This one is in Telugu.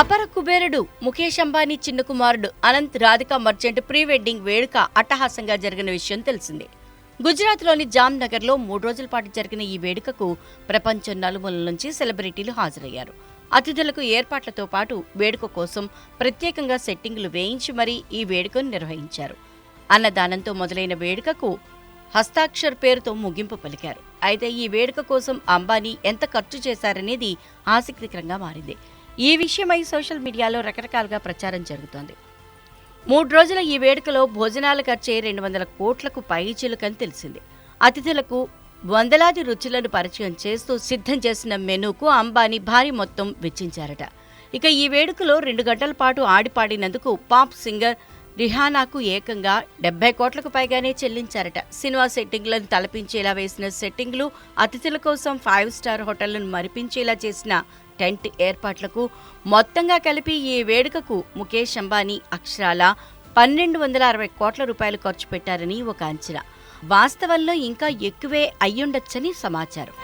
అపర కుబేరుడు ముఖేష్ అంబానీ చిన్న కుమారుడు అనంత్ రాధిక మర్చెంట్ ప్రీ వెడ్డింగ్ వేడుక అట్టహాసంగా జరిగిన విషయం తెలిసిందే. గుజరాత్లోని జామ్నగర్లో మూడు రోజుల పాటు జరిగిన ఈ వేడుకకు ప్రపంచం నలుమూలల నుంచి సెలబ్రిటీలు హాజరయ్యారు. అతిథులకు ఏర్పాట్లతో పాటు వేడుక కోసం ప్రత్యేకంగా సెట్టింగులు వేయించి మరీ ఈ వేడుకను నిర్వహించారు. అన్నదానంతో మొదలైన వేడుకకు హస్తాక్షర్ పేరుతో ముగింపు పలికారు. అయితే ఈ వేడుక కోసం అంబానీ ఎంత ఖర్చు చేశారనేది ఆసక్తికరంగా మారింది. ఈ విషయమై సోషల్ మీడియాలో రకరకాలుగా ప్రచారం జరుగుతోంది. మూడు రోజుల ఈ వేడుకలో భోజనాల ఖర్చే రెండు వందల కోట్లకు పైచిలుకని తెలిసింది. అతిథులకు వందలాది రుచులను పరిచయం చేస్తూ సిద్ధం చేసిన మెనూకు అంబానీ భారీ మొత్తం వెచ్చించారట. ఇక ఈ వేడుకలో రెండు గంటల పాటు ఆడిపాడినందుకు పాప్ సింగర్ రిహానాకు ఏకంగా డెబ్బై కోట్లకు పైగానే చెల్లించారట. సినిమా సెట్టింగ్లను తలపించేలా వేసిన సెట్టింగ్లు అతిథుల కోసం ఫైవ్ స్టార్ హోటళ్ళను మరిపించేలా చేసిన టెంట్ ఏర్పాట్లకు మొత్తంగా కలిపి ఈ వేడుకకు ముఖేష్ అంబానీ అక్షరాల పన్నెండు వందల అరవై కోట్ల రూపాయలు ఖర్చు పెట్టారని ఒక అంచనా. వాస్తవంలో ఇంకా ఎక్కువే అయ్యుండొచ్చని సమాచారం.